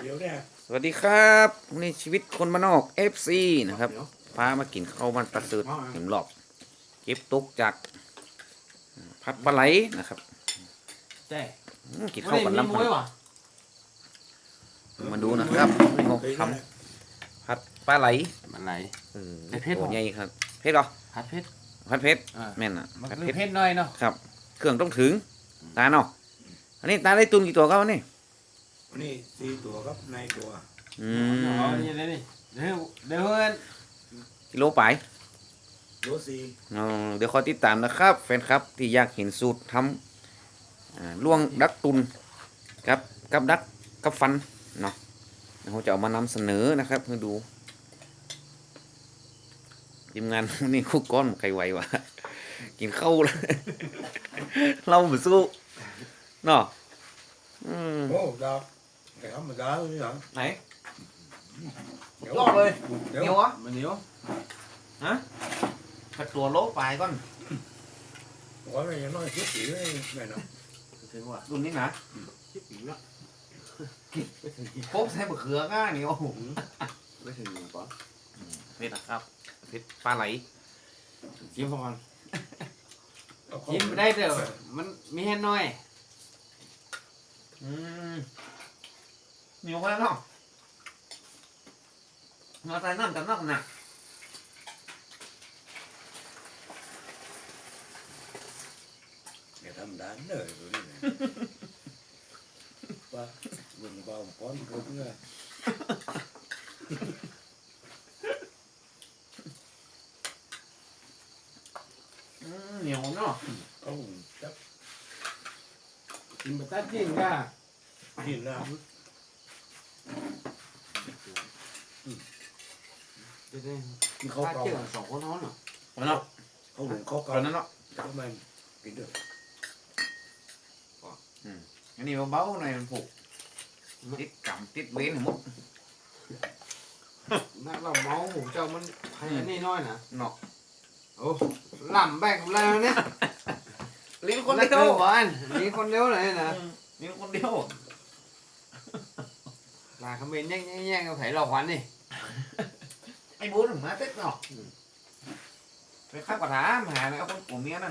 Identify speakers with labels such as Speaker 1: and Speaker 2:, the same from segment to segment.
Speaker 1: เดี๋ยวเนี่ย
Speaker 2: สวัสดีครับนี่ชีวิตคนบ้านนอก FC นะครับพามากินข้าวมันประเสริฐหิมหลอกเก็บตุกจากพัดปลาไหลนะครับ
Speaker 3: ใช่
Speaker 2: อืมกิน
Speaker 3: ไม่
Speaker 2: ข้าว
Speaker 3: ได้
Speaker 2: กัน
Speaker 3: มี
Speaker 2: ล้ำ
Speaker 3: มวยว่ะ
Speaker 2: มาดูนะครับนี่เขา
Speaker 1: เคย
Speaker 2: ท
Speaker 1: ได้ำ
Speaker 2: พัดปลาไหล
Speaker 3: มันไหล
Speaker 2: เออ
Speaker 3: ไอ้เพชร
Speaker 2: ตัว
Speaker 3: เหรอ
Speaker 2: ใหญ่ครับ เพชรเหรอ
Speaker 3: ผัดเพชร
Speaker 2: พัดเพชร
Speaker 3: อ่า
Speaker 2: แม่นอะ
Speaker 3: มัน
Speaker 2: พัด
Speaker 3: คือ
Speaker 2: เพชร
Speaker 3: เพชรน้อยเนาะ
Speaker 2: ครับ เครื่องต้องถึงตาเนาะอันนี้ตาได้ตุนกี่ตัวครับวันนี่
Speaker 1: นี่สี่ตัวครับในตัว
Speaker 2: อื
Speaker 3: อ๋อ
Speaker 2: ม
Speaker 3: นี่เลยนี่เดี๋ยวเดี๋ยวเพื่อน
Speaker 2: กิโลไป
Speaker 1: โลสี่
Speaker 2: เอาเดี๋ยวคอยติดตามนะครับ แฟนครับที่อยากเห็นสูตรทำอ่าล่วงดักตุนกับกับดักกับฟันเนาะเดี๋ยวเราจะเอามานำเสนอนะครับให้ดูทีมงานวันนี่คุกก้อนใครไหววะกินข้าวแล้วเราเหมือนสู้เนาะอืม
Speaker 1: โอ้ดาว แต่ธรรมดาเลยเหรอ
Speaker 2: ไหน
Speaker 1: ดี๋ว
Speaker 2: ลอกเลย
Speaker 1: เดี๋ยว
Speaker 2: เหนียววะ
Speaker 3: มันเหนียว
Speaker 2: ขัดตัวโลไปก่อน
Speaker 1: ว่าไม่ยังน้อยคิดสีเลยแม่เนาะ
Speaker 3: ถึงว่า
Speaker 2: รุ่นนี้นะ
Speaker 3: คิดถึงละ
Speaker 2: โป๊กใส่บะเขือง่ายนี่โอ้โห
Speaker 3: ไม่ถึงหนึ่งปอน
Speaker 2: เพชรนะครับเพชรปลาไหล
Speaker 3: จิ้มพอกัน
Speaker 1: เอาเข้า
Speaker 3: จิ้มได้เด้อมันมีแค่น้อย
Speaker 2: อืม เหนียวไปแล้วเนาะมาใส่น้ำกับน้ำหนัก
Speaker 1: อย่าท จับ
Speaker 3: กินแบบตัดจิ้มก็
Speaker 1: กินแล้ว
Speaker 3: จะได้
Speaker 1: กินข้าว
Speaker 3: ตัด
Speaker 1: เก่า
Speaker 3: จิ้มสองคนน้องเนาะ
Speaker 2: เอาเนาะ
Speaker 1: เขาหุงข้าว
Speaker 2: ต
Speaker 1: เก่า
Speaker 2: อนนั้นเนาะ
Speaker 1: แล้วมันกินด้วย
Speaker 2: อันนี้เบาๆหน่อยมันผูกติดกำติดเว้นหมด
Speaker 3: นักเราเมาหูเจ้ามันใครอันนี้น้อยนะ
Speaker 2: เนาะ
Speaker 3: โอ้ล่ำแบกแล้วเนี่ย
Speaker 2: ลิ้นคน
Speaker 3: นัก
Speaker 2: เดียว
Speaker 3: เร็วหวานนี่คนเร็วเลยนะ
Speaker 2: ลิ้นคนเดียว
Speaker 3: ลาคอมเมนต์แย่งแย่งเอาไถหลอกหวานนี่
Speaker 2: ไอ้บูถึงมาเต็ดเนาะไปข้าวกระถามาหาเอาคนกลุ่มเนี้ยนั่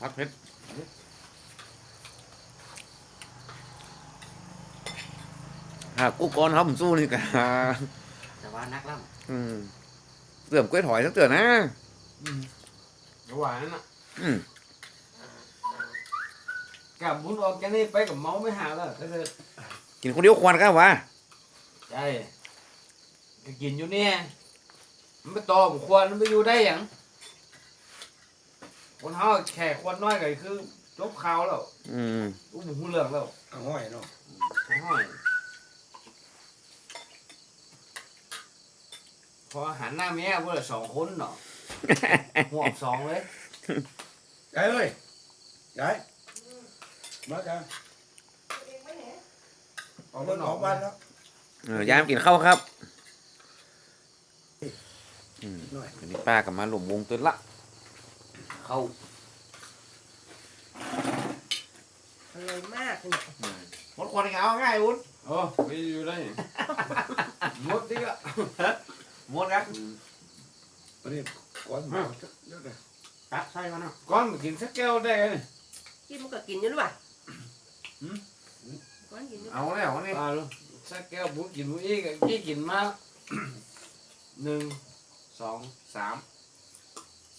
Speaker 2: น้ำเหรอ
Speaker 3: รักเองฮะได้อยู่พอละ
Speaker 2: ใส่น้ำเหรอ
Speaker 1: นี่ก็เดี๋ยวทิ้งได้ถ้าลงเกี่ยวคมมันเหมาะอยู่เหมาะ
Speaker 3: ได้ละแต่มันเวลาเขามันยากนี่เขาสังเกตพร้อมได้แต่มันกับบอลนี่นะเดี๋ยวจิ้มว่าได้แล้ว
Speaker 2: อะมามาเบียร์
Speaker 1: เอาแล้ว
Speaker 2: เฮ้ยโอ้เข้าหลังของเราเด้อนะครับพัดเพชรหากกูก่อนครับผมสู้นี่กัน
Speaker 3: แต่ว่านักล่
Speaker 2: อืมเสื่อมกล้วยถอยสักเตือนนะำ
Speaker 3: ระหว่างนั้นน่ะ
Speaker 2: อืม
Speaker 3: กับบุญออกจากนี่ไปกับเมาไม่หาแล้วแต่เธอ
Speaker 2: กินคนเดียวควันกันวะ
Speaker 3: ใช่ก็กินอยู่เนี่ยมันไปต่อผมควรมันไปอยู่ได้หยัง คนเฮาแขกควรน้อยก็คือจบข่าวแล้ว
Speaker 2: อืม
Speaker 3: อุ้มหูเรื่องแล้ว
Speaker 1: เอาห้อยเนาะ
Speaker 3: ห้อยพอหันหน้าเมียพวกเราสองคนเนาะหัวสองเลย
Speaker 1: ยายเอ้ยยายมาจ้ะเอาเงินออกบ้านแล้ว
Speaker 2: เออยามกินข้าวครับอืม
Speaker 1: หน่อย
Speaker 2: วันนี้ป้ากับมาหลุมวงตัวละ เข้า
Speaker 4: อร่อยมากเนี่ย
Speaker 2: หมดควันอีกเอาง่ายอุ้น
Speaker 3: โอ้ไปอยู่ได้ หมดดิกะ
Speaker 2: หมดครับ
Speaker 1: วันนี้ก่อนมาเยอะเลย
Speaker 2: ตักใส่กันเนาะ
Speaker 3: ก้อนมากินสักแก้วได้เลย
Speaker 4: กินมันก็กินอยู่หรือเปล่า
Speaker 3: หืม
Speaker 4: ก้อนกินอยู่
Speaker 2: เอาแล้วนี่
Speaker 3: ปลาลูกสักแก้วบุกินบุอีกกี่กินมาหนึ่งสองสาม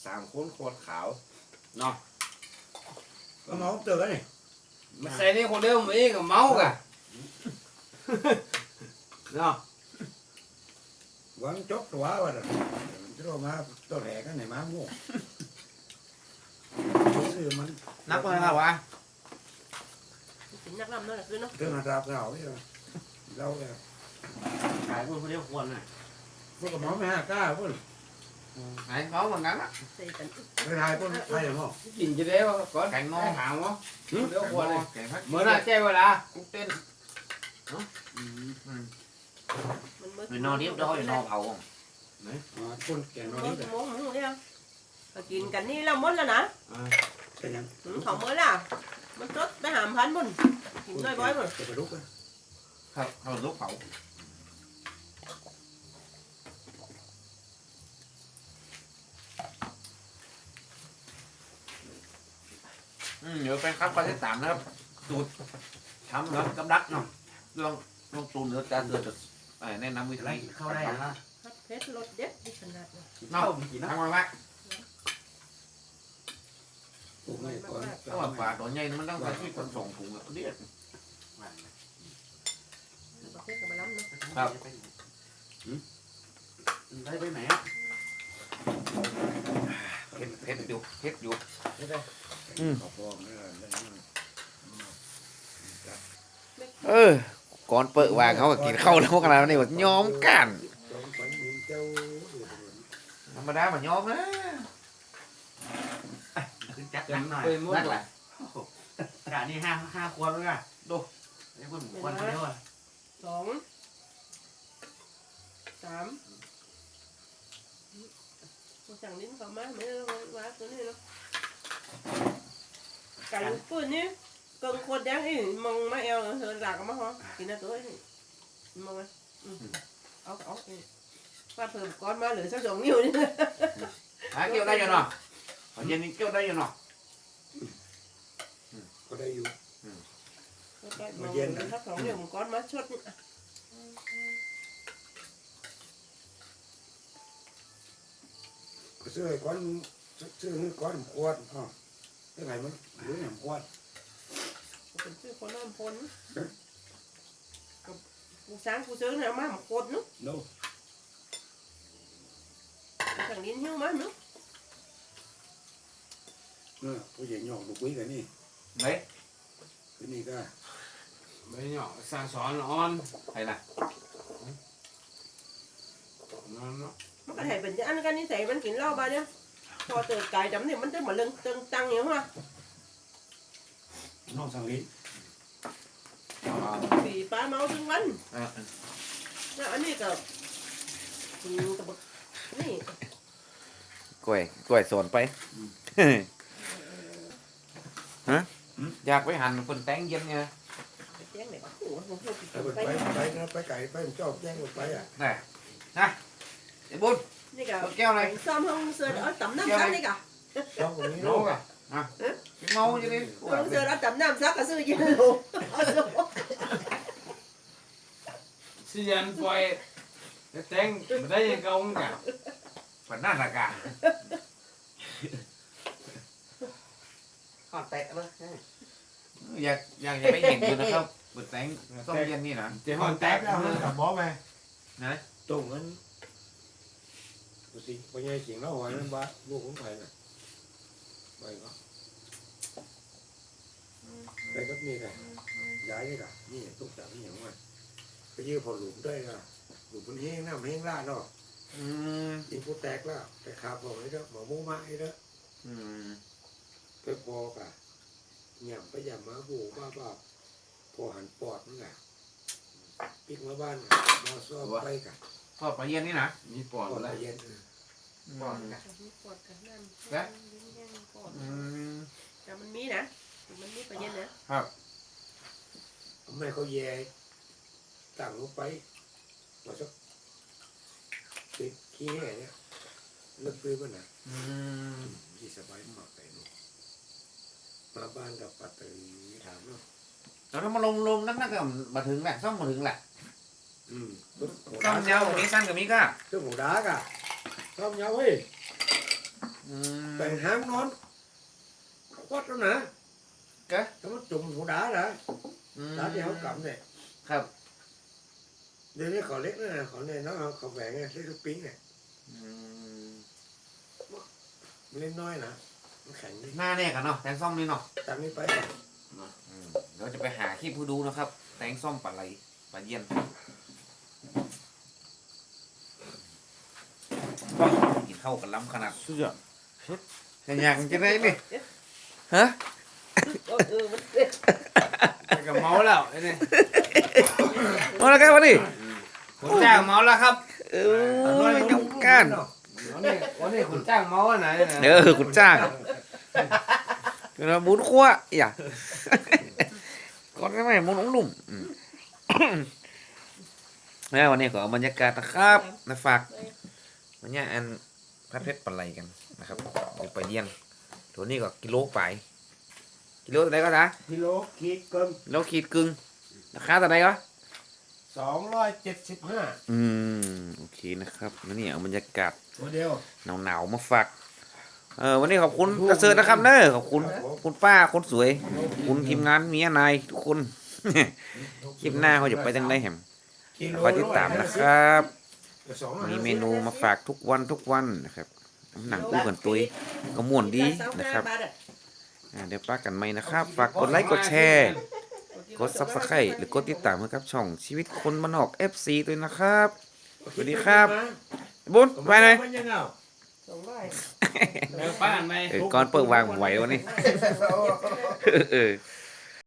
Speaker 3: สามคนขวดขาวเนาะ
Speaker 1: ก็น้องเจอกันนี่
Speaker 3: มาใส่นี่คนเดียวมันเองกับเมากะเนาะ
Speaker 1: หวังจบตัวว่าจะรู้มาตัวแหลกันไหนมาโง่ซื้อมัน
Speaker 2: นักเลยครับวะ
Speaker 4: กินนักลำนั่นแหละคือเนาะ
Speaker 1: เครื่องอัดราบเราเนี่ยเราเนี่ย
Speaker 3: ขายคนเดียวควรน่ะ
Speaker 1: พวกกับหมอไม่ห้ากล้าพวก
Speaker 2: ไหนเขาเหมือนกันละ
Speaker 4: ใส่กัน
Speaker 1: ไปทายพวกไปหรือเปล่า
Speaker 3: กินจะได้ว่าก่อน
Speaker 2: ไก่งอ
Speaker 3: ถามว่าเดี๋ยวควรเลย
Speaker 2: ไก่พัก
Speaker 3: เมื่อน่ะแจ้เวลา
Speaker 2: กุ้งเต้น
Speaker 4: มันมื
Speaker 2: หรือนอนเรียบร้อยนอนเผา
Speaker 1: คนแก่นอน
Speaker 4: โม
Speaker 1: นี่
Speaker 4: งโมงหมู เนี่ยก็กินกันนี่แล้วหมดแล้วนะ
Speaker 1: เป็นยัง
Speaker 4: ถึงเขาเมื่อล่ะมันสดไปหามพันบุญกินด้วยบ่อยบุญ
Speaker 1: จะไปลุกอะ
Speaker 2: ครับเขาลูกเผาอืมเดี๋ยวแฟนครับก็จะตามนะครับสูตรทำแล้วกำลักเนาะเรื่องเรื่องตูนเนื้อจานเดือดจะเอ่อแนะนำวิธี
Speaker 3: เข้าได้นะ
Speaker 4: ครับเพชรรสเด็ดดีขนาดนี้
Speaker 2: เนาะทำมาว่า
Speaker 1: ปลูกไม่ก่อน
Speaker 2: ถ้าว่าปลาตัวใหญ่มันต้องใช้ที่ขนส่งถุงแบบเรียก
Speaker 4: ประเภทกับมาล้ำเนาะ
Speaker 2: ครับ
Speaker 3: ได้ไปไหนอะ
Speaker 2: เผ็ดเผ็ดอยู่เผ็ดอยู่
Speaker 1: ขอพอไม่ได้
Speaker 2: เออ ก่อนเปิดวางเขาก็กินข้าวแล้วกันแล้วนี่ว่าย้อมกัน
Speaker 1: จงฝันมีเจ้า
Speaker 2: ธรรมดามันย้อมนะ
Speaker 3: ขึ้นจักหนังหน่อย
Speaker 2: นักแหละ
Speaker 3: กะนี่ห้าห้าควรแล้วกันดูไอ้คนควรเดียวอะ
Speaker 4: สองสาม สั่งลิ้นเขามาไม่ได้ว่าตัวนี้เนาะไก่ปืนนี่ cần khuôn đáng ý mong má eo hơn lạc má ho thì nó tối mong ấy ốc ốc qua phường con má lửa sao giống nhiều đi
Speaker 2: หาเกี่ยวได้ยังเนาะตอนเย็นนี้เกี่ยวได้ยังเนาะ
Speaker 1: ก็ได้อยู่
Speaker 4: mong lửa thắt sống nhiều một con má chốt
Speaker 1: ก็ ซื้อก้อนซื้อก้อนขวดอ๋อยังไงมันหรืออย่างขวด
Speaker 4: เป็นชื่อคนน้ำพนกู sáng กู sướng nào má một cột nữa
Speaker 1: โน่
Speaker 4: thằng điên hiu má nữa
Speaker 1: เออผู้ใหญ่หยอกลูกกุ้ยกันนี่
Speaker 2: ไหน
Speaker 1: คือนี่ก็
Speaker 3: ไม่ห ยอกสร้างสอนอ่อน
Speaker 2: ใครล่ะ
Speaker 3: นั่นเนาะ
Speaker 4: nó có thể bình cho ăn cái như thế vẫn kín lo ba nhá cho từ cái chấm thì vẫn tức mà lưng tăng tăng nhiều ha
Speaker 1: น้องสังลิ้น
Speaker 4: vì ba máu tương vấn
Speaker 2: เออ
Speaker 4: nó ăn đi cả ừ, cả bậc này
Speaker 2: กล้วยกล้วยสวนไป ฮะอยากไปหั่นคนแตงเย็นไง
Speaker 4: cái chén này bắt của không thôi
Speaker 1: ไป
Speaker 4: thì
Speaker 1: ไป
Speaker 4: phải
Speaker 1: ไปนะไปไก่ไปชอบแจ้งไปอะ
Speaker 2: này này để bún
Speaker 4: đi cả
Speaker 2: Bột keo này.
Speaker 4: bánh xôm không sơ đã tẩm năm
Speaker 2: Keo
Speaker 4: sắc
Speaker 2: này.
Speaker 4: đi cả
Speaker 1: ชอบตรงนี้
Speaker 3: โน้
Speaker 1: ลูก
Speaker 3: กอะ
Speaker 2: cái ngâu chứ đi
Speaker 4: không sơ đã tẩm năm sắc cả sư gì đâu
Speaker 3: สิยันปล่อยแตงไม่ได้ยังเก่าเหมือนกัน
Speaker 2: phần nát là cả
Speaker 3: ขอแตะเลย
Speaker 2: อยากอยากจะไปเห็นอยู่นะครับบดแตงส้มเย็นนี่นะ
Speaker 3: เจ้าหอนแตก
Speaker 1: แล้วมันกับบอไหม
Speaker 2: ไหน
Speaker 1: ตรงนั้นดูสิพ่อใหญ่จริงแล้วหอยมันบ้าลูกของใครน่ะไปก็ไปก็มีกันย้ายนี่กันนี่ตุ๊กตานี่อย่างว่าไปยืมพอหลุมได้ก็หลุมมันแห้งน้ำแห้งลาดเนาะ
Speaker 2: อืม
Speaker 1: อีกูแตกแล้วแต่ขาบอกไอ้เด้อหมอมูมาไอ้เด้อ
Speaker 2: อืม
Speaker 1: ไปพอกะหย่ำไปหย่ำมาบูบ้าบ้าพอหันปอดนั่นแหละปิกมาบ้านน่ะมาซ้อมไปกะ
Speaker 2: ทอดปลาเย็นนี่นะ
Speaker 3: มีปอด
Speaker 1: ปอด
Speaker 3: แล้ว
Speaker 1: เย็น
Speaker 2: ปอด
Speaker 4: Quạt cả năm.
Speaker 2: Đấy.
Speaker 4: Quạt.
Speaker 2: อืม
Speaker 4: Cho mình mí nè mình mí phải nhân nè
Speaker 1: แม่เขาแย่ตั้งลงไปมาสักติดขี้แห่เนี่ยเลิกซื้อมันนะ
Speaker 2: อืม
Speaker 1: ที่สบายมากไปลูกมาบ้านกับปัตตานีถามเนาะ
Speaker 2: แล้วถ้ามาลงลงนั่นนั่นก็มาถึงแหละซ่อมมาถึงแหละ
Speaker 1: อืม
Speaker 2: ซ่อมยาวกว่านี้สั้นกว่านี้ก็
Speaker 1: เรื่องของดากะ ซ่อมยาวเฮ้ย
Speaker 2: อืม
Speaker 1: แต่งหางนอนควัดแล้วนะ
Speaker 2: Kệ.
Speaker 1: แต่มันจุ่มหู đá đó
Speaker 2: อืม
Speaker 1: đá thì không cầm này
Speaker 2: ครับ
Speaker 1: เดี๋ยวนี้เขาเล็กนะเขาเนี่ยน้องเอาเขาแหวงไงเล็กลูกปิ้งเนี่ย
Speaker 2: อืม
Speaker 1: มันเล่นน้อยนะมันแข็งดิ
Speaker 2: หน้าแน่กันเนาะแตงส้มนี่เนาะ
Speaker 1: ตามนี้ไป
Speaker 2: อืมเดี๋ยวจะไปหาคลิปให้ดูนะครับ แตงส้มปลาไหลปลาเยี่ยนว้าว กินเข้าวกันล้ำขนาด
Speaker 3: สุดยอด
Speaker 2: เห็นอย่างจะได้นี่ฮะ
Speaker 4: เออเออมันเอ๊ะ
Speaker 3: แต่ก็เมาแล้วไอ้นี่
Speaker 2: มาแล้วกันวะดิ
Speaker 3: คนจ้างเมาแล้วครับ
Speaker 2: เออไม่ต้องการ
Speaker 3: วันนี้วันนี้คนจ้างเมาอันไหนนะ
Speaker 2: เออคุณจ้างเราหมุนขั้วอย่าก่อนก็ไม่หมุนนุ่มๆอืมแล้ววันนี้ก็เอาบรรยากาศนะครับมาฝาก วันนี้อันพัดเพชรปลาไหลกันนะครับหรือปลาเยี่ยนตัวนี้ก็กิโลไปกิโลตัวไหนก็นะ
Speaker 1: กิโลขีดเกิน
Speaker 2: กิโลขีดกึ่งราคาตัวไหนก็
Speaker 1: สองร้อยเจ็ดสิบห้า
Speaker 2: อืมโอเคนะครับแล้วนี่เอาบรรยากาศ
Speaker 1: ตัวเดียว
Speaker 2: หนาวๆมาฝากเออวันนี้ขอบคุณกระเซิร์นะครับเนอะขอบคุณคุณป้าคนสวย คุณทีมงานเมียนายทุกคนคลิปหน้าเขาจะไปทางไหนแหม
Speaker 1: กิโล
Speaker 2: คอยติดตามนะครับ
Speaker 1: สองร้อย
Speaker 2: มี
Speaker 1: ห้าสิบ
Speaker 2: เมนูมาฝากทุกวันทุกวันนะครับหนังอู้กันตุยก็ม่วนดีนะครับา
Speaker 4: ทอะ
Speaker 2: อ่าเดี๋ยวป้ากันไหมนะครับ ฝากกดไลค์กดแชร์กดซับสไครต์หรือกดติดตามให้กับช่องชีวิตคนบ้านนอก FC ด้วยนะครับสวัสดีครับบุญไปเลย
Speaker 1: มันยังเอา
Speaker 4: สองร้อย
Speaker 3: เดี๋ยวป้าอันไหน
Speaker 2: เออก่อนเปิดวางไหววะนี่เออ